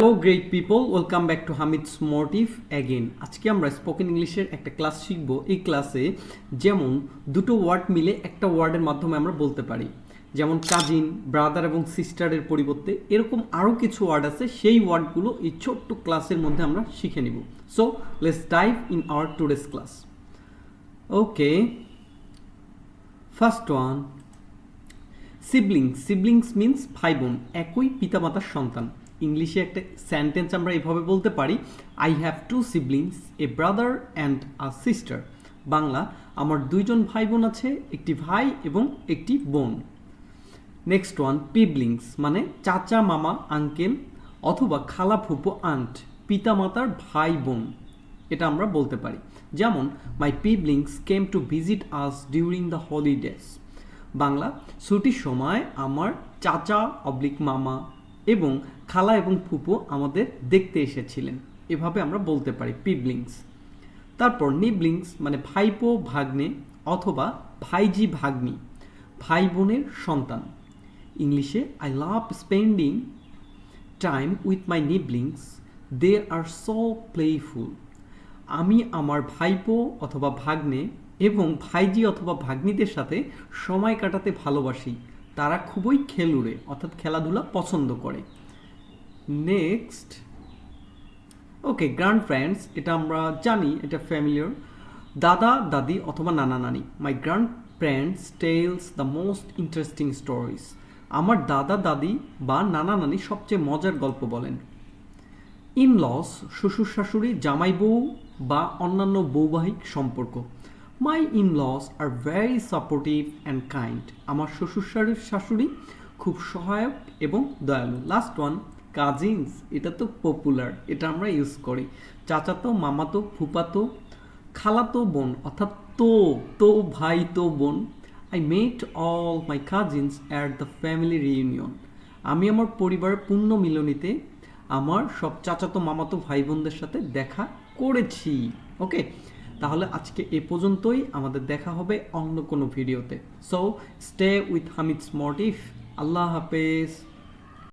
Hello great people welcome back to Hamid's motive again আজকে আমরা spoken ইংলিশের একটা ক্লাস শিখব। এই ক্লাসে যেমন দুটো ওয়ার্ড মিলে একটা ওয়ার্ডের মাধ্যমে আমরা বলতে পারি। যেমন কাজিন ব্রাদার এবং সিস্টারের পরিবর্তে এরকম আরও কিছু ওয়ার্ড আছে। সেই ওয়ার্ডগুলো এই ছোট্ট ক্লাসের মধ্যে আমরা শিখে নিব। So let's dive in our today's class okay first one siblings siblings means ভাই বোন, একই পিতামাতার সন্তান। ইংলিশে একটা সেন্টেন্স আমরা এভাবে বলতে পারি I have two siblings a brother and a sister Bangla, আমার দুইজন ভাই বোন আছে, একটি ভাই এবং একটি বোন। নেক্সট ওয়ান পিবলিংস মানে চাচা, মামা আঙ্কেল অথবা খালা, ফুপো আন্ট পিতামাতার ভাই বোন এটা আমরা বলতে পারি। যেমন my siblings came to visit us during the holidays Bangla, ছুটির সময় আমার চাচা অবলিক মামা এবং খালা এবং ফুপু আমাদের দেখতে এসেছিলেন। এভাবে আমরা বলতে পারি, পিবলিংস। তারপর নিবলিংস মানে ভাইপো, ভাগ্নে অথবা ভাইজি, ভাগ্নি ভাই বোনের সন্তান। ইংলিশে I love spending time with my niblings they are so playful আমি আমার ভাইপো অথবা ভাগ্নে এবং ভাইজি অথবা ভাগ্নিদের সাথে সময় কাটাতে ভালোবাসি। তারা খুবই খেলুড়ে, অর্থাৎ খেলাধুলা পছন্দ করে। নেক্সট ওকে গ্র্যান্ড এটা আমরা জানি, এটা ফ্যামিলিয়ার দাদা, দাদি অথবা নানা, নানি। My grand friends tells the most interesting stories আমার দাদা, দাদি বা নানা, নানি সবচেয়ে মজার গল্প বলেন। ইন লস শ্বশুর, শাশুড়ি, জামাই বউ বা অন্যান্য বৈবাহিক সম্পর্ক। My in laws are very supportive and kind আমার শ্বশুর, শাশুড়ি খুব সহায়ক এবং দয়ালু। লাস্ট ওয়ান কাজিনস, এটা তো পপুলার এটা আমরা ইউজ করি। চাচাতো, মামাতো ফুপাতো খালাতো বোন, অর্থাৎ তো তো ভাই তো বোন I met all my cousins at the family reunion আমি আমার পরিবারের পূর্ণ মিলনীতে আমার সব চাচাতো, মামাতো ভাই বোনদের সাথে দেখা করেছি। ওকে তাহলে আজকে এ পর্যন্তই, আমাদের দেখা হবে অন্য কোনো ভিডিওতে সো স্টে উইথ হামিদ স্মর্টিফ আল্লাহ হাফেজ।